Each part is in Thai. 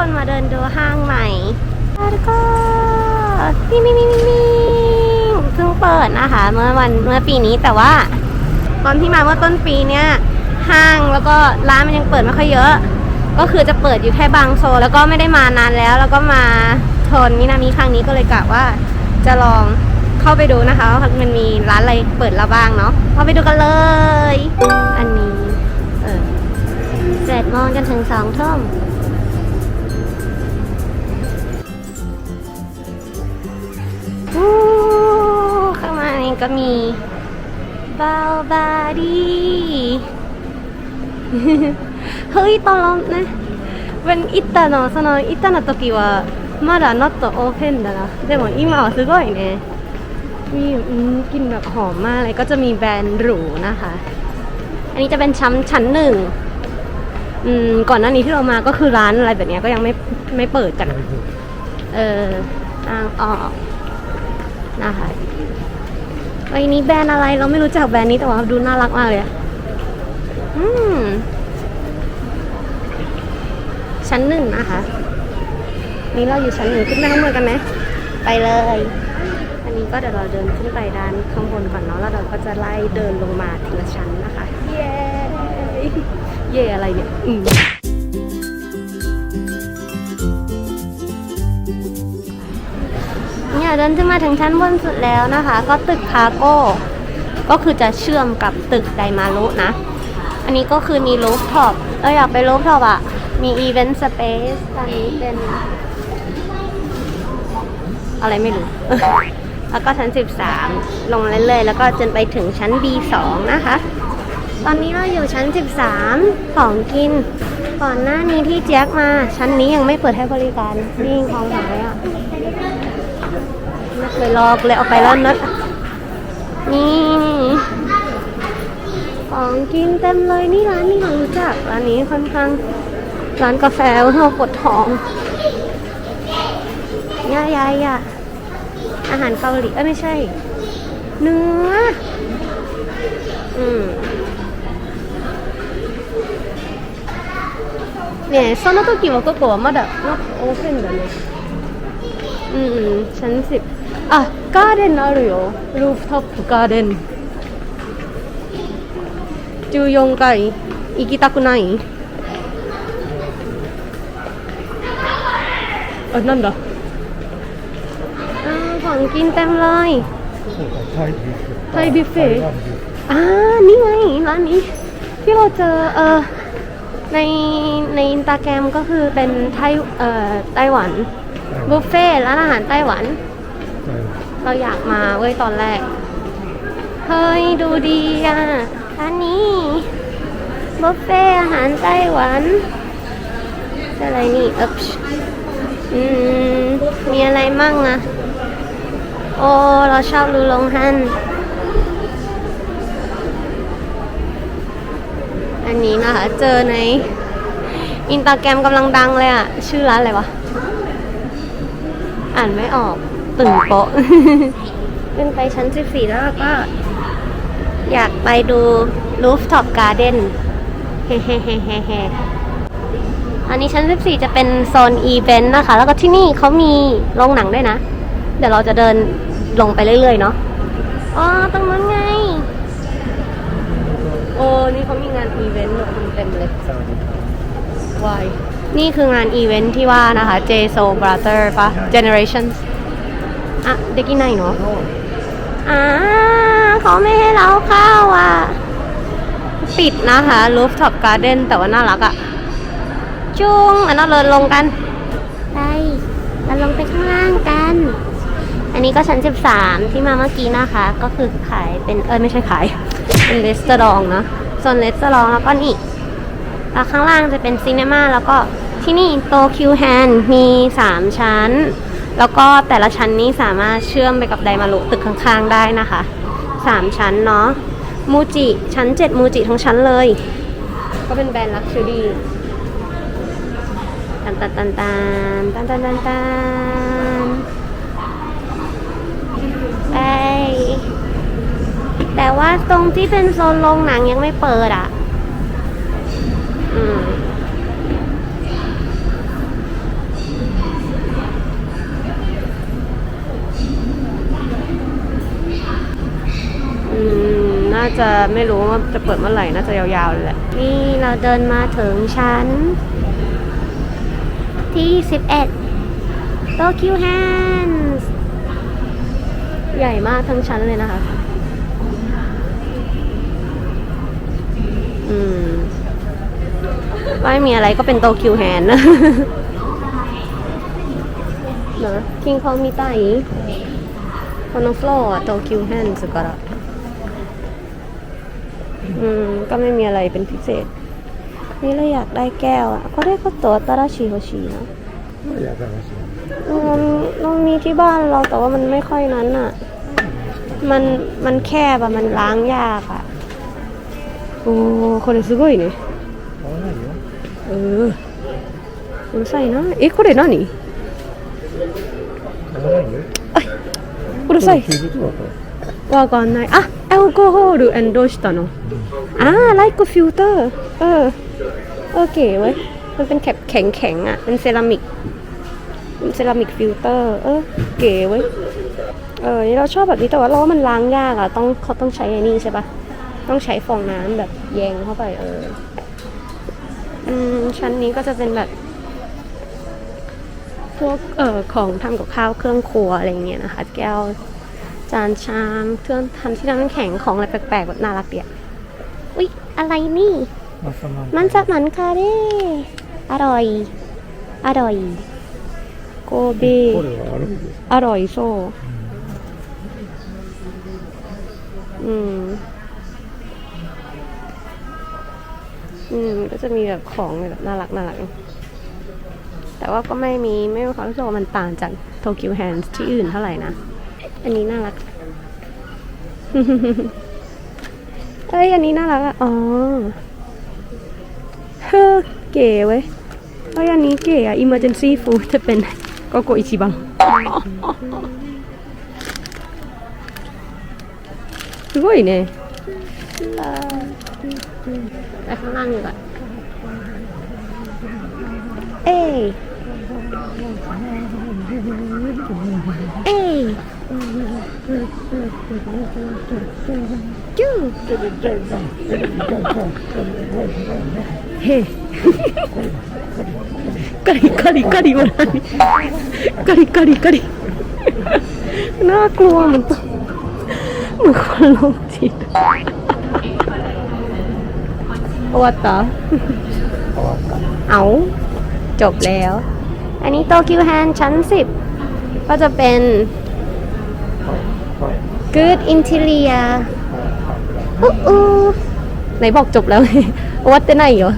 คนมาเดินดูห้างใหม่แล้วก็ปิ้งปิ้งปิ้งปิ้งปิ้งเพิ่งเปิดนะคะ เมื่อวันเมื่อปีนี้แต่ว่า ตอนที่มาเมื่อต้นปีเนี้ยห้างแล้วก็ร้านมันยังเปิดไม่ค่อยเยอะ ก็คือจะเปิดอยู่แค่บางโซนแล้วก็ไม่ได้มานานแล้ว แล้วก็มาทนมินามิครั้งนี้ก็เลยกะว่าจะลองเข้าไปดูนะคะว่ามันมีร้านอะไรเปิดแล้วบ้างเนาะเข้าไปดูกันเลย อันนี้เออเจ็ดโมงจนถึงสองทุ่ม ข้างมานี่ก็มีบาวบาดี เฮ้ยตอนเราねwhen 行ったのその行ったの時はまだ not open だなでも今はすごいねมีอืมกลินแบบหอมมากเลยก็จะมีแบรนด์หรูนะคะ อันนี้จะเป็นชั้นชั้นหนึ่งอืมก่อนหน้านี้ที่เรามาก็คือร้านอะไรแบบเนี้ยก็ยังไม่ไม่เปิดกันอะเออทางออก นะคะไอ้นี้แบรนด์อะไรเราไม่รู้จักแบรนด์นี้แต่ว่าดูน่ารักมากเลยอืมชั้นหนึ่งนะคะ นี่เราอยู่ชั้นหนึ่งขึ้นไปข้างบนกันไหมไปเลย อันนี้ก็เดี๋ยวเราเดินขึ้นไปด้านข้างบนก่อนเนาะแล้วเราก็จะไล่เดินลงมาทีละชั้นนะคะ เย้ เย้อะไรเนี่ย อืม เนี่ยเดินขึ้นมาถึงชั้นบนสุดแล้วนะคะ ก็ตึกคาโก้ก็คือจะเชื่อมกับตึกไดมารุนะ อันนี้ก็คือมีรูฟท็อปเอออยากไปรูฟท็อปอะ มีอีเวนต์สเปซตอนนี้เป็น อะไรไม่รู้ แล้วก็ชั้น 13 ลงเรื่อยๆ แล้วก็จนไปถึงชั้น B2 นะคะ ตอนนี้เราอยู่ชั้น 13 ของกิน ก่อนหน้านี้ที่แจ็คมา ชั้นนี้ยังไม่เปิดให้บริการนี่ของหายอะ ไม่เคยรอเลยเอาไปแล้วนะนี่ ของกินเต็มเลยนี่ร้านนี้เรารู้จักร้านนี้ค่อนข้างร้านกาแฟว่าเราปวดท้องย่ายายอ่ะอาหารเกาหลีเอ้ยไม่ใช่ เนื้อ อืมเนี่ยその時はここはまだnot open だねうんชั้นสิบ อ่ะการ์เดนあるよรูฟท็อปการ์เดน14階行きたくないあなんだอ่าของกินเต็มเลย ไทยบิฟเฟ่ต์ ไทยบิฟเฟ่ต์ อ่า นี่ไงร้านนี้ ที่เราเจอเออในในอินสตาแกรมก็คือเป็นไทยเอ่อไต้หวัน บุฟเฟ่ต์ร้านอาหารไต้หวัน เราอยากมาเว้ยตอนแรก เฮ้ย ดูดีอะร้านนี้บุฟเฟ่อาหารไต้หวันอะไรนี่เอ๊บอืม มีอะไรมั่งอะโอ้ เราชอบลูลงฮันอันนี้นะคะ เจอในอินตาแกรมกำลังดังเลยอะชื่อร้านอะไรวะ อ่านไม่ออก ตึงโปะขึ้นไปชั้น 14 แล้วก็ อยากไปดู Rooftop Garden เฮ้เฮ้เฮ้เฮ้เฮ้อันนี้ชั้น 14 จะเป็นโซนอีเวนต์นะคะ แล้วก็ที่นี่เขามีโรงหนังด้วยนะ เดี๋ยวเราจะเดินลงไปเรื่อยๆ เนาะอ๋อ ตรงนั้นไง โอ้ นี่เขามีงานอีเวนต์เต็มเลย วาย นี่คืองานอีเวนท์ที่ว่านะคะ J Soul Brother ปะ Generations อ่ะเด็กกินไหนเนาะอ่าเขาไม่ให้เราเข้าอ่ะ ปิดนะคะ Rooftop Garden แต่ว่าน่ารักอ่ะ จุงอันนั้นเราลงกัน ไป เราลงไปข้างล่างกัน อันนี้ก็ชั้น 13 ที่มาเมื่อกี้นะคะ ก็คือขายเป็น เออไม่ใช่ขาย เป็นレストランนะโซนレストランแล้วก็นี่ แล้วข้างล่างจะเป็นซีเนมาแล้วก็ที่นี่โตคิวแฮนมี 3 ชั้น แล้วก็แต่ละชั้นนี้สามารถเชื่อมไปกับไดมารุตึกข้างๆได้นะคะ 3 ชั้นเนาะมูจิ ชั้น 7 มูจิทั้งชั้นเลย ก็เป็นแบรนด์ลักชัวรี่ตันตันตันตันตันตันตันตันไปแต่ว่าตรงที่เป็นโซนโรงหนังยังไม่เปิดอะ อืม จะไม่รู้ว่าจะเปิดเมื่อไหร่ น่าจะยาวๆเลยแหละ นี่เราเดินมาถึงชั้น ที่ 11 โตคิวแฮนส์ใหญ่มากทั้งชั้นเลยนะคะ อืม ไม่มีอะไรก็เป็นโตคิวแฮนนะ นะคิงคองมีไตこのフロアは東急ヘンズから อืม ก็ไม่มีอะไรเป็นพิเศษ นี่เราอยากได้แก้วอ่ะเขาได้ก็ตัวตาราชิโฮชินะ いやだらしい อืมมันมีที่บ้านเราแต่ว่ามันไม่ค่อยนั้นอ่ะ มันมันแคบอะมันล้างยากอ่ะ โอ้これすごいね買わないよเออうるさいなえこれ何買わないようるさい休日だとわかんないあแอ ลกอฮอล์ดูแอนโดชตาโนอ่าไลค์กับฟิลเตอร์เออโอเคเว้ยมันเป็นแคปแข็งๆอะเป็นเซรามิกเซรามิกฟิลเตอร์เออเก๋เว้ยเออเราชอบแบบนี้แต่ว่าเราว่ามันล้างยากอะต้องเขาต้องใช้ไอ้นี่ใช่ปะต้องใช้ฟองน้ำแบบแยงเข้าไปเอออืมชั้นนี้ก็จะเป็นแบบพวกเออของทำกับข้าวเครื่องครัวอะไรเงี้ยนะคะ แก้ว จานชามเครื่องทำที่น้ำแข็งของอะไรแปลกๆแบบน่ารักเดียอุ๊ย อะไรนี่ มันสมันคาเร่อร่อย อร่อย โกเบ อร่อยโซอืม อืม ก็จะมีแบบของแบบน่ารักน่ารัก แต่ว่าก็ไม่มีไม่มีความรู้สึกมันต่างจากโตเกียวแฮนด์ที่อื่นเท่าไหร่นะ อันนี้น่ารัก เอ้ย อันนี้น่ารักอ่ะ อ๋อ เฮ้อเก๋เว้ยเอ้ยอันนี้เก๋อะ emergency food จะเป็นโกโกอิชิบัง すごいね。ไปข้างล่างดีกว่าเอ้ จู้เฮ้カリカリカリは何カリカリカリน่ากลัวเหมือนตัวเหมือนคนโรคจิต終わった 変わった เอาจบแล้ว อันนี้โตคิวแฮนชั้นสิบก็จะเป็น Good Interior อู้อูไหนบอกจบแล้ววัดเต้นไหนเหรอ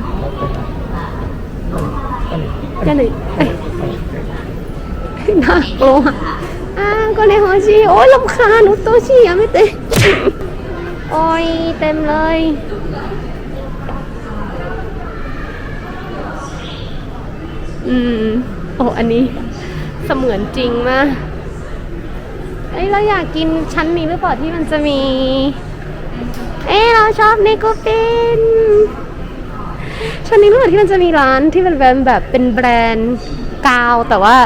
จะไหนน่ากลัวอ่าก็เลยฮอชีโอ้ยลำคาญอุตโตชีอะไม่เต้โอ้ยเต็มเลยอืมโอ้อันนี้เสมือนจริงมาก เอ้ยเราอยากกินชั้นนี้หรือเปล่าที่มันจะมี เอ้ยเราชอบเนโกปินชั้นนี้หรือเปล่าที่มันจะมีร้านที่เป็นแบรนด์แบบเป็นแบรนด์กาวแต่ว่า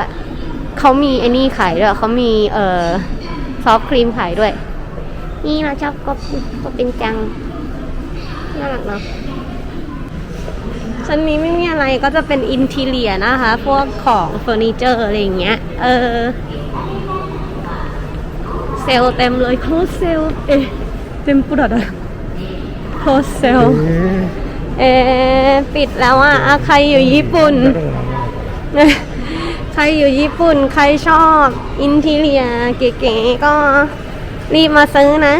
เขามีไอ้นี่ขายด้วยเขามีเอ่อซอฟต์ครีมขายด้วย นี่เราชอบก็ก็เป็นจังน่ารักเนาะชั้นนี้ไม่มีอะไรก็จะเป็นอินทีเลียนะคะ พวกของเฟอร์นิเจอร์อะไรอย่างเงี้ย เออ เซลเต็มเลยโคเซลเอ๊ะเต็มปุดอะนะโคเซลเอ๊ะปิดแล้วอะใครอยู่ญี่ปุ่น ใครอยู่ญี่ปุ่น ใครชอบอินทีเรียเก๋ๆก็รีบมาซื้อนะ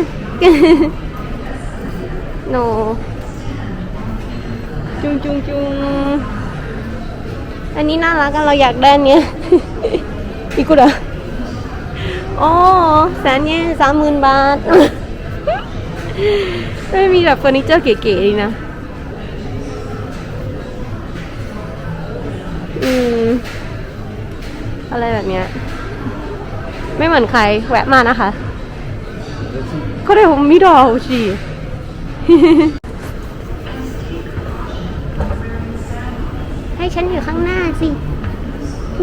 โนจุงจุงจุงอันนี้น่ารักอะเราอยากได้เนี้ยอีกกูเหรอ อ๋อแสนเยนสามหมื่นบาท ไม่มีแบบเฟอร์นิเจอร์เก๋ๆดีนะ อืม อะไรแบบเนี้ย ไม่เหมือนใคร แวะมานะคะเขาเรียกว่ามิดอลชีให้ฉันอยู่ข้างหน้าสิ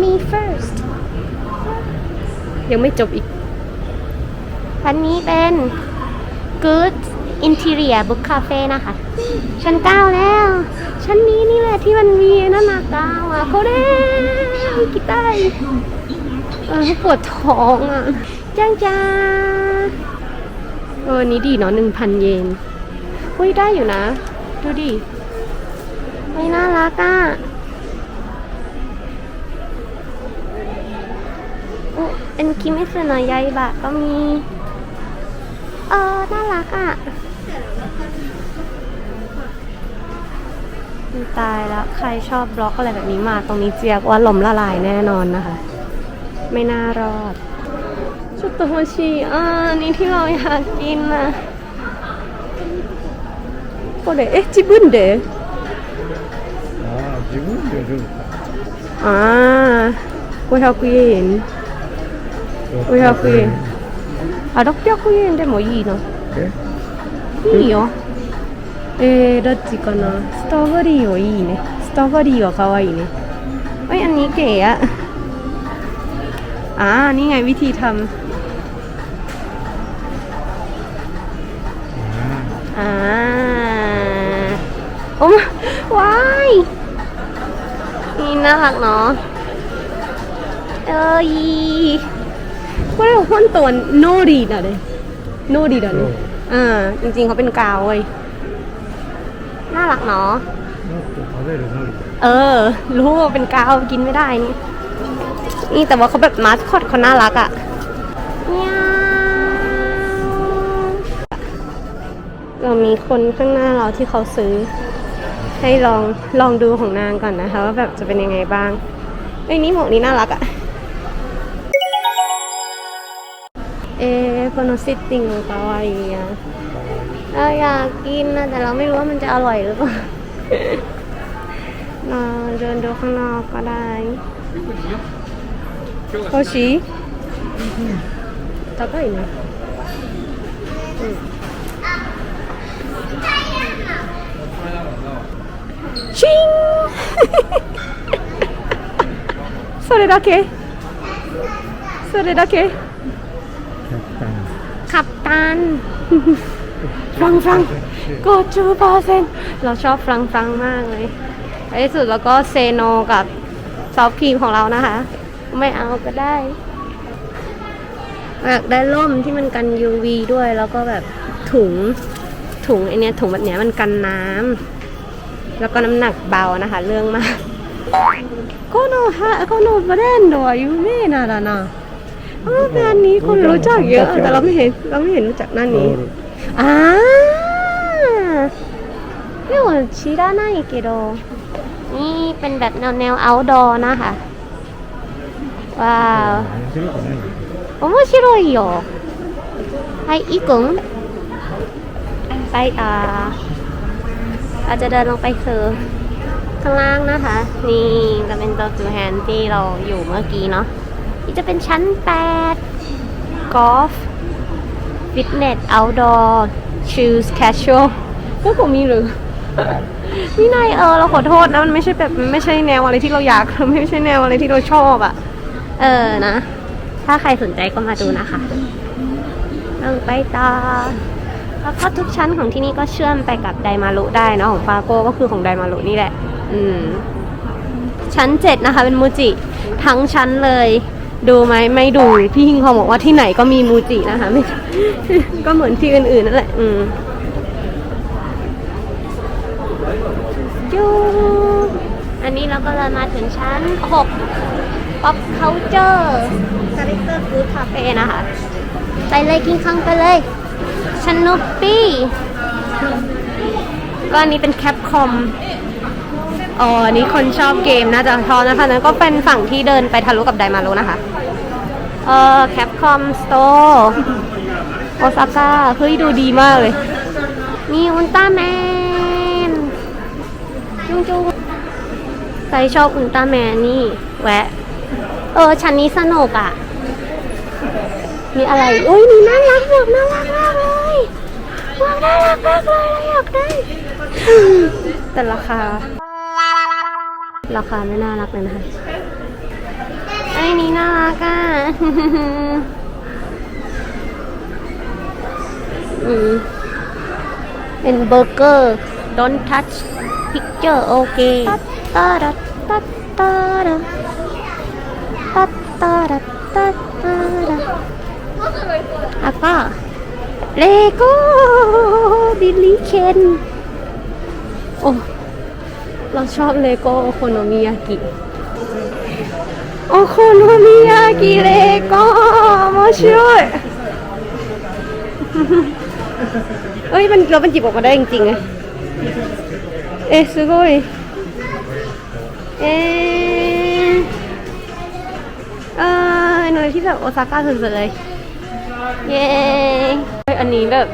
me first ยังไม่จบอีกอันนี้เป็น good Interior Book Cafe นะคะ ชั้นเก้าแล้ว ชั้นนี้นี่แหละที่มันมีนั่นนะกาวอะเขาเด้กีตาร์เออปวดท้องอะจ้างจ้าเอออันนี้ดีเนาะหนึ่งพันเยนอุ้ยได้อยู่นะ ดูดิไม่น่ารักอะ เป็นคิมิสึโนะยายบะก็มี เออ น่ารักอ่ะ ตายแล้ว ใครชอบบล็อกอะไรแบบนี้มา ตรงนี้เจียกว่าลมละลายแน่นอนนะคะ ไม่น่ารอด ชุดโตโฮชิอ่าอันนี้ที่เราอยากกินนะโอ้เดเอ๊ะจิบุนเด ああ、自分でやるのか。 อ่า500円 500円あ600円でもいいのえいいよ。えー、どっちかなストロベリーはいいね。ストロベリーは可愛いね。เอ้ยอันนี้เก๋อะอ่า นี่ไงวิธีทำ あ อ่า โอ้มาว้าย นี่น่ารักเนาะ เอ้ย これは本当はノーリーだね。ノーリーだね。อ่า จริงๆเขาเป็นกาวเว้ย น่ารักเนาะ あ、もっと食べるのりだ。 เออ รู้ว่าเป็นกาวกินไม่ได้นี่ นี่แต่ว่าเขาแบบมาสคอตเขาน่ารักอะ่ะเมียวเรามีคนข้างหน้าเราที่เขาซื้อ ให้ลองลองดูของนางก่อนนะคะ ว่าแบบจะเป็นยังไงบ้างไอ้ยนี่หมวกนี้น่ารักอะ่ะ えー、このセッティングかわいいやんเราอยากกินนะแต่เราไม่รู้ว่ามันจะอร่อยหรือเปล่าเราเดินดูข้างนอกก็ได้โอชิ高いねうんチンそれだけそれだけ ตันฟังฟังโกจูเปอร์เซนเราชอบฟังฟังมากเลยในที่สุดแล้วก็เซโนกับซอฟครีมของเรานะคะ ไม่เอาก็ได้อยากได้ร่มที่มันกัน UV ด้วยแล้วก็แบบถุงถุงไอเนี้ยถุงแบบเนี้ยมันกันน้ำแล้วก็น้ำหนักเบานะคะ เรื่องมากก็โนฮะก็โนประเด็นดอยยูเม่นาดนะ เอองานนี้คนรู้จักเยอะ แต่เราไม่เห็นเราไม่เห็นรู้จักหน้านี้อ่าไม่หวชิราไนเกโดนี่เป็นแบบแนวแนว outdoor นะคะ ว้าวโอ้โหชิโรยโยไปอีกุงไปอ่าเราจะเดินลงไปคือข้างล่างนะคะ นี่ก็เป็นตัวจูแฮนที่เราอยู่เมื่อกี้เนาะ จะเป็นชั้น 8 กอล์ฟฟิตเนส outdoor shoes casual พวกผมมีหรือนี่นายเออเราขอโทษนะ มันไม่ใช่แบบไม่ใช่แนวอะไรที่เราอยากไม่ใช่แนวอะไรที่เราชอบอะ่ะ เออนะ ถ้าใครสนใจก็มาดูนะคะลงไปต่อแล้วก็ทุกชั้นของที่นี่ก็เชื่อมไปกับไดมารุได้เนอะของฟาโก้ก็คือของไดมารุนี่แหละ อืมชั้นเจ็ดนะคะเป็นมูจิ ทั้งชั้นเลย ดูไหมไม่ดูพี่ฮิงคองบอกว่าที่ไหนก็มีมูจินะคะไม่ก็เหมือนที่อื่นๆนั่นแหละ อืมจูอันนี้เราก็เลยมาถึงชั้นหก Pop Culture Character Food Cafe นะคะ ไปเลยกินข้างไปเลยชนปปี้ก็อันนี้เป็นแคปคอม อ๋อนนี้คนชอบเกมน่าจะชอบนะคะนั้นก็เป็นฝั่งที่เดินไปทะลุกับไดมารุนะคะ เออแคปคอมสโตร์โอซาก้าเฮ้ยดูดีมากเลย มีอุลตร้าแมน จุงจุงใครชอบอุลตร้าแมนนี่ แวะ เออชั้นนี้สนุกอะ มีอะไรโอ้ยนี่น่ารักแบบน่ารักมากเลยว้าวน่ารักมากเลยเราอยากได้ แต่ราคา ราคาไม่น่ารักเลยนะคะไอ้นี่น่ารักอะเป็นเบอร์เกอร์ don't touch picture โอเคตัดตาดัดตัดตาดัดตัดตาดัดตัดตาดัดแล้วก็เลโก้บิลลี่เคนโอ้ เราชอบเลโก้โอโคโนมิยากิ โอโคโนมิยากิเลโก้มาช่วยเอ้ยมันเรามันจิบออกมาได้จริงๆไงเอ๊ะすごいเอ๊ะเออหน่วยที่แบบโอซาก้าสุดๆเลยเย้เฮ้ยอันนี้แบบ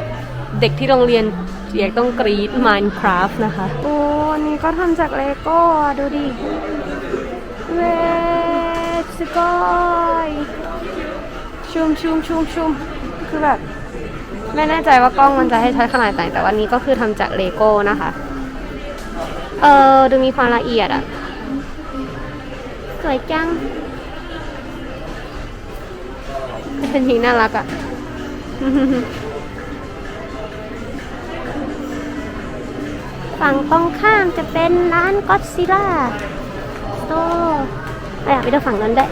เด็กที่โรงเรียนเรียกต้องกรีด Minecraft นะคะ โอ้ ก็ทำจากเลโก้ดูดิ เวสกอยชุมชุมชุมชุมคือแบบ ไม่แน่ใจว่ากล้องมันจะให้ใช้ขนาดไหนแต่วันนี้ก็คือทำจากเลโก้นะคะ เออดูมีความละเอียดอะสวยจังเป็นทีน่ารักอะ ฝั่งตรงข้ามจะเป็นร้านก็ d ซิล่าโตอยากไปดูฝั่งนั้นได้วย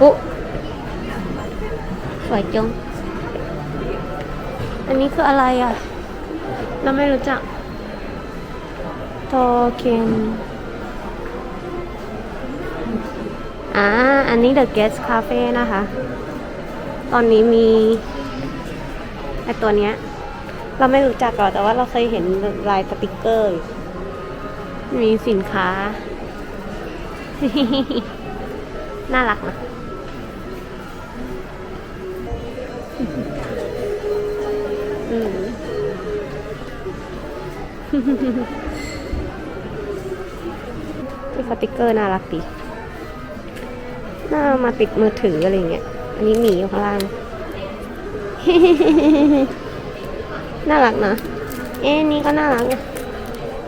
อุ๊สวยจัง อันนี้คืออะไรอะ เราไม่รู้จักโทเคนอ่า อันนี้ The Guest Cafe นะคะ ตอนนี้มีไอตัวเนี้ย เราไม่รู้จักหรอกแต่ว่าเราเคยเห็นลายสติกเกอร์ มีสินค้า น่ารักนะอืมมีสติกเกอร์น่ารักดีน่าเอามาติดมือถืออะไรเงี้ย อันนี้หมีอยู่ข้างล่าง น่ารักนะ เอ๊ะนี่ก็น่ารักนะ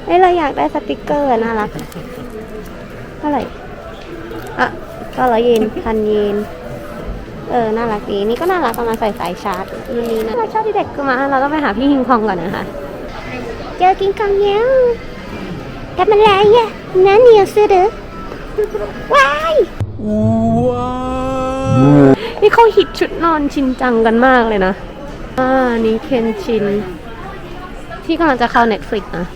เอ้ยเราอยากได้สติกเกอร์อะน่ารักเท่าไหร่อะก็ร้อยเยนพันเยนเออ น่ารักดีนี่ก็น่ารักเอามาใส่สายชาร์จนี่นี่นะเราชอบที่เด็กกูมา เราต้องไปหาพี่ฮิงคองก่อนนะคะ เจอกินคองแล้วกลับมาแล้วอะน้าเหนียวซื้อเด้อว้ายนี่เขาฮิตชุดนอนชินจังกันมากเลยนะ อ่านี่เคนชิน ที่กำลังจะเข้า Netflix นะ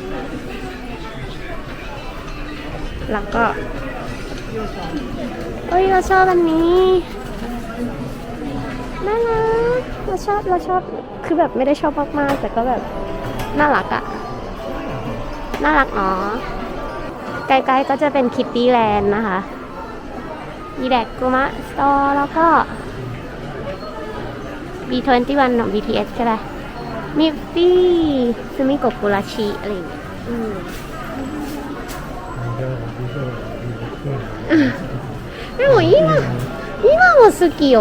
แล้วก็เฮ้ย เราชอบอันนี้น่ารักเราชอบเราชอบ คือแบบไม่ได้ชอบมากๆ แต่ก็แบบ น่ารักอะน่ารักเนาะใกล้ๆก็จะเป็นคิตตี้แลนด์นะคะมีแดกกุมะสตอร์แล้วก็ B21 ของ BTS ใช่ป่ะมิฟฟี่ซูมิโกะกุราชิอะไรอย่างเงี้ยอืมでも今今も好きよ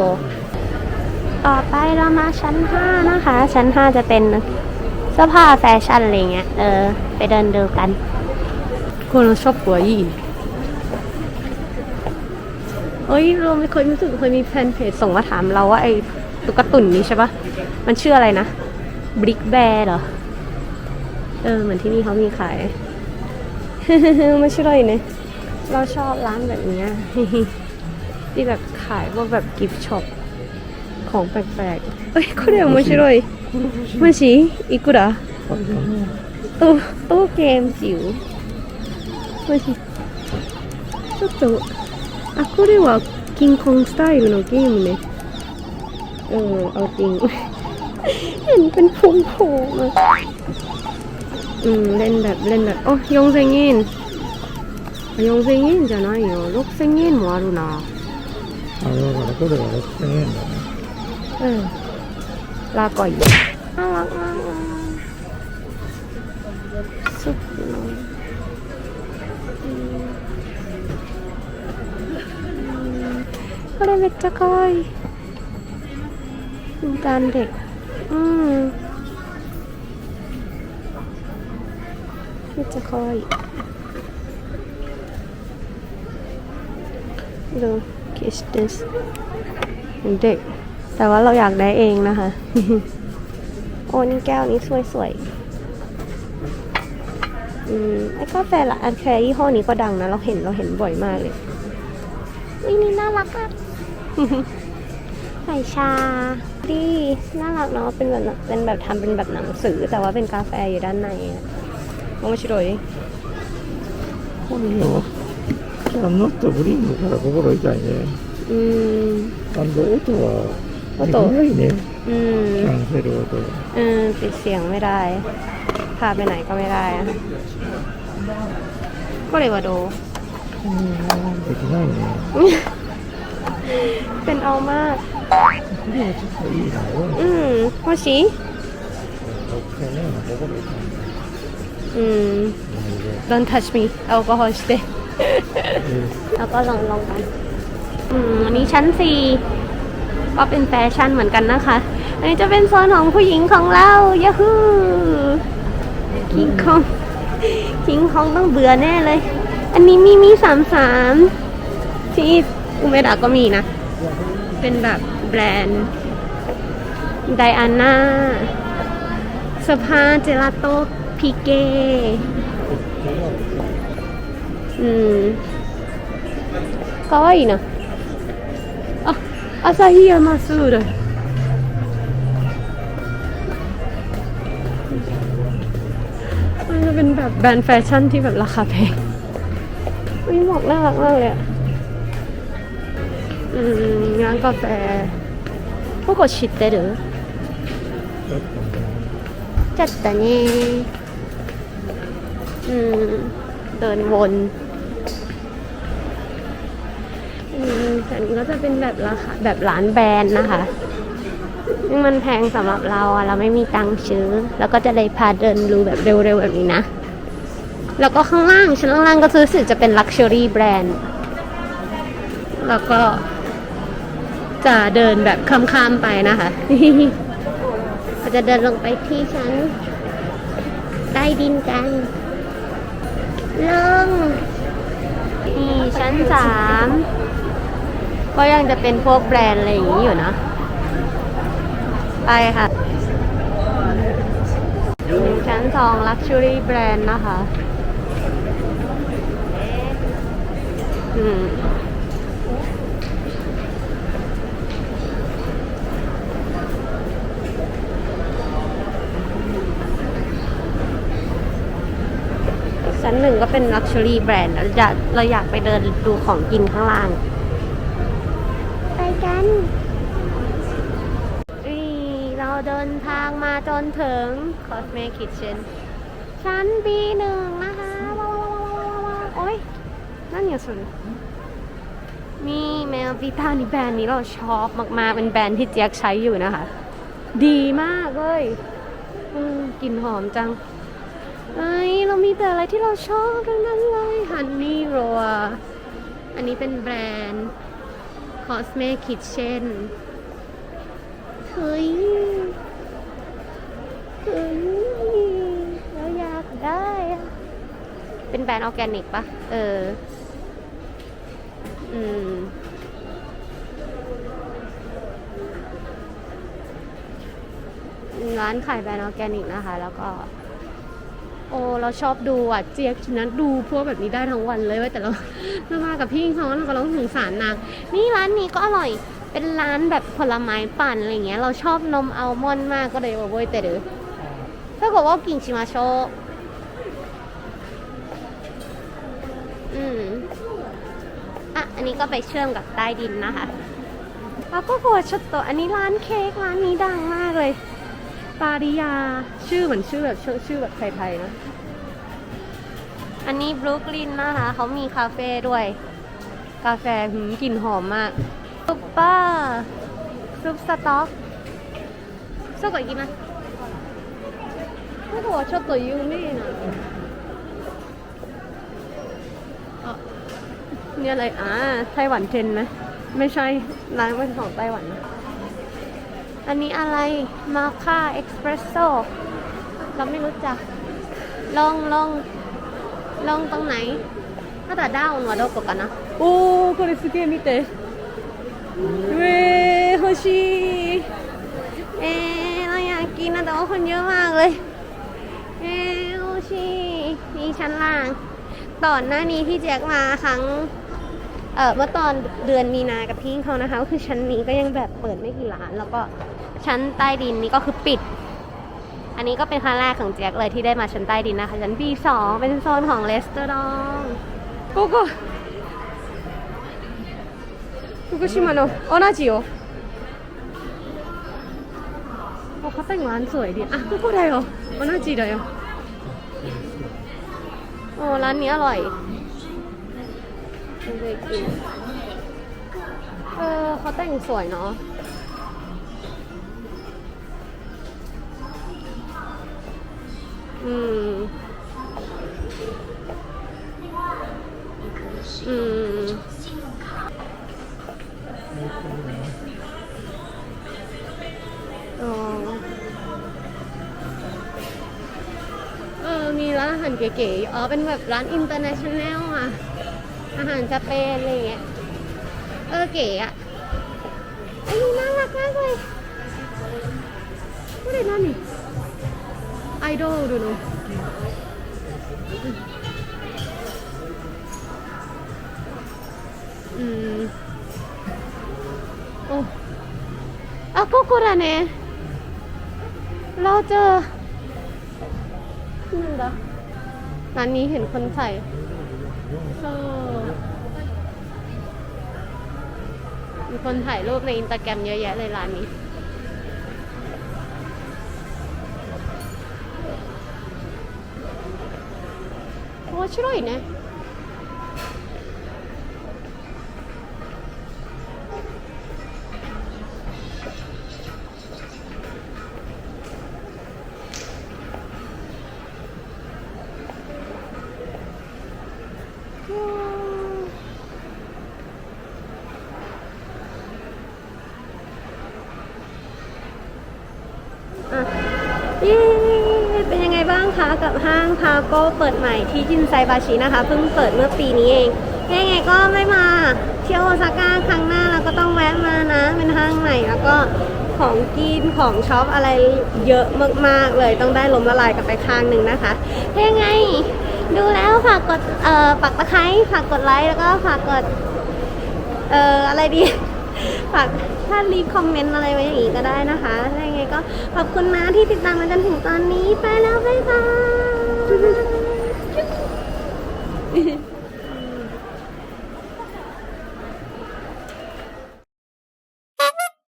ต่อไปเรามาชั้น 5 นะคะ ชั้น 5 จะเป็นเสื้อผ้าแฟชั่นอะไรเงี้ย เออ ไปเดินดูกันคนชอบหัวยี่เฮ้ย เราไม่เคยรู้สึกเคยมีแฟนเพจส่งมาถามเราว่าไอ ตุ๊กตาตุ่นนี้ใช่ปะมันชื่ออะไรนะบริกแบร์เหรอ เออ เหมือนที่นี่เขามีขาย ไม่ใช่เลยเนี่ย เราชอบร้านแบบเนี้ย ที่แบบขายพวกแบบกิฟต์ช็อป ของแปลกๆเอ้ยこれ面白いマジいくらตู้ตู้เกมจิ๋วマジちょっとあこれはキンコンスタイルのゲームね เออเอาจริง เห็นเป็นพุงโผล่มาอืม เล่นแบบเล่นแบบโอ้ยงเซงยินยงเซงยินじゃないよ六千円もあるなあだからこれは6000円だね เออลาก่อยน่ารักมากเลยสุดน้อยこれめっちゃ可愛い ดูการเด็ก อืมที่จะคอยดูคิสติสเด็ก แต่ว่าเราอยากได้เองนะคะ โอ้นี่แก้วนี้สวยสวยอืม ไอ้กาแฟละอันแคร์ยี่ห้อนี้ก็ดังนะ เราเห็นเราเห็นบ่อยมากเลยอุ้ยนี่น่ารักอะใส่ชา ดี น่ารักเนาะ เป็นแบบเป็นแบบทำเป็นแบบหนังสือ แต่ว่าเป็นกาแฟอยู่ด้านในอะมองมาชิโดย これよキャンノットブリングから心痛いね อืม アンド音はあれ音早いね อืม キャンセル音 เออปิดเสียงไม่ได้ พาไปไหนก็ไม่ได้อะก็เลยว่าโด できないね เป็นเอามาก 응, 혹 시? 음, don't touch me. alcohol してแล้วก็ลองลองกัน อืมอันนี้ชั้นสี่ก็เป็นแฟชั่นเหมือนกันนะคะ อันนี้จะเป็นโซนของผู้หญิงของเรายะฮูคิงคองคิงคองต้องเบื่อแน่เลย อันนี้มีมีสามสามที่อุเมดะก็มีนะ เป็นแบบ แบรนด์ไดอาน่าสภาเจลาโตพิเก อืมかわいいなあ朝日山スールมันจะเป็นแบบแบรนด์แฟชั่นที่แบบราคาแพงวิหมวกน่ารักมากเลยอะอืมร้านกาแฟ พวกก知ってるちょっとねอืม เดินวนอืมแต่อันนี้ก็จะเป็นแบบราคาแบบร้านแบรนด์นะคะซึ่งมันแพงสำหรับเราอะเราไม่มีตังค์ซื้อ แล้วก็จะเลยพาเดินดูแบบเร็วๆแบบนี้นะ แล้วก็ข้างล่างชั้นล่างก็รู้สึกจะเป็น Luxury แบรนด์ แล้วก็ จะเดินแบบข้ามๆไปนะคะเราจะเดินลงไปที่ชั้น ใต้ดินกันลงนี่ชั้นสามก็ยังจะเป็นพวกแบรนด์อะไรอย่างนี้อยู่นะ ไปค่ะชั้นสอง Luxury แบรนด์นะคะ อืม ชั้นหนึ่งก็เป็น Luxury แบรนด์เราอยากเราอยากไปเดินดูของกินข้างล่าง ไปกันนี่เราเดินทางมาจนถึง Cosme Kitchen ชั้น B1 นะคะว้าวว้าวว้าวว้าวโอ๊ยนั่นอย่าสุดมีแมววิตานี่แบรนด์นี้เราชอบมากๆ เป็นแบรนด์ที่เจ๊กใช้อยู่นะคะ ดีมากเลยอืมกลิ่นหอมจังไอเรา มีแต่อะไรที่เราชอบทั้งนั้นเลยฮันนี่โรอันนี้เป็นแบรนด์ Cosme Kitchen เฮ้ยเฮ้ยเราอยากได้ เป็นแบรนด์ออร์แกนิกปะเออ อืมร้านขายแบรนด์ออร์แกนิกนะคะ แล้วก็ โอ้เราชอบดูอะเจี๊ยกนะดูพวกแบบนี้ได้ทั้งวันเลยเว้ยแต่เราเรามากับพี่เขาเราก็ต้องสงสารนางนี่ร้านนี้ก็อร่อยเป็นร้านแบบผลไม้ปั่นอะไรเงี้ยเราชอบนมอัลมอนด์มากก็เลยว่าเว้ยแต่เด้อถ้าเกิดว่ากินชิมาโชอืมอะอันนี้ก็ไปเชื่อมกับใต้ดินนะคะแล้วก็โกรธชุดโตอันนี้ร้านเค้กร้านนี้ดังมากเลย ปาริยา ชื่อเหมือนชื่อแบบชื่อแบบไทยๆนะ อันนี้บรูคลินนะคะเขามีคาเฟ่ด้วย กาแฟหืกลิ่นหอมมาก ซุปเปอร์ซุปสต็อกซุปก่อนกินไหมไม่ถูกชอบตัวยูนี่นะนี่ยอะไรอ่าไต้หวันเทนไหมไม่ใช่ร้านเป็นของไต้หวันนะ อันนี้อะไรมาค่าเอ็กซ์เพรสโซเราไม่รู้จักลองลองลองตรงไหนถ้าแต่ดาวน์ただダウンはどこかなおおこれすげえ見てうえー、欲しいะแต่ว่าคนเยอะมากเลยเออ欲しいนี่ชั้นล่างต่อหน้านี้ที่แจ็คมาครั้ง เออเมื่อตอนเดือนมีนากับพี่เขานะคะก็คือชั้นนี้ก็ยังแบบเปิดไม่กี่ร้าน แล้วก็ชั้นใต้ดินนี่ก็คือปิด อันนี้ก็เป็นครั้งแรกของแจ็คเลยที่ได้มาชั้นใต้ดินนะคะ ชั้น B2 เป็นโซนของเลสเตอรองกโก้ฟุกุชิมะโนะโอนาจิโอเขาแต่งร้านสวยดีอะกโก้ได้เหรอโอนาจิได้เหรอโอ้ร้านนี้อร่อย ไม่เคยกินเออเขาแต่งสวยเนาะอืม อืมอ๋อเออ มีร้านอาหารเก๋ๆ อ๋อ เป็นแบบร้านอินเตอร์เนชั่นแนลอะ อาหารสเปนอะไรเงี้ย เออเก๋อะไอ้นี่น่ารักมากเลยไม่ไดนั่นนี่ไอดอลดูนูอืมโอ้อะここだねเราเจอนั่นละร้านนี้เห็นคนใส่ เออมีคนถ่ายรูปในอินสตาแกรมเยอะแยะเลยร้านนี้ 面白いね กับห้างพาโก้เปิดใหม่ที่จินไซบาชินะคะ เพิ่งเปิดเมื่อปีนี้เองยังไงก็ไม่มาเที่ยวโอซาก้าครั้งหน้าเราก็ต้องแวะมานะเป็นห้างใหม่แล้วก็ของกินของช็อปอะไรเยอะมากๆเลยต้องได้ล้มละลายกันไปข้างหนึ่งนะคะยังไง ดูแล้วฝากกดเอ่อปักตะไคร้ฝากกดไลค์แล้วก็ฝากกดเอ่ออะไรดีฝาก ถ้ารีบคอมเมนต์อะไรไว้อย่างนี้ก็ได้นะคะยังไงก็ขอบคุณนะที่ติดตามมาจนถึงตอนนี้ ไปแล้วบ๊ายบาย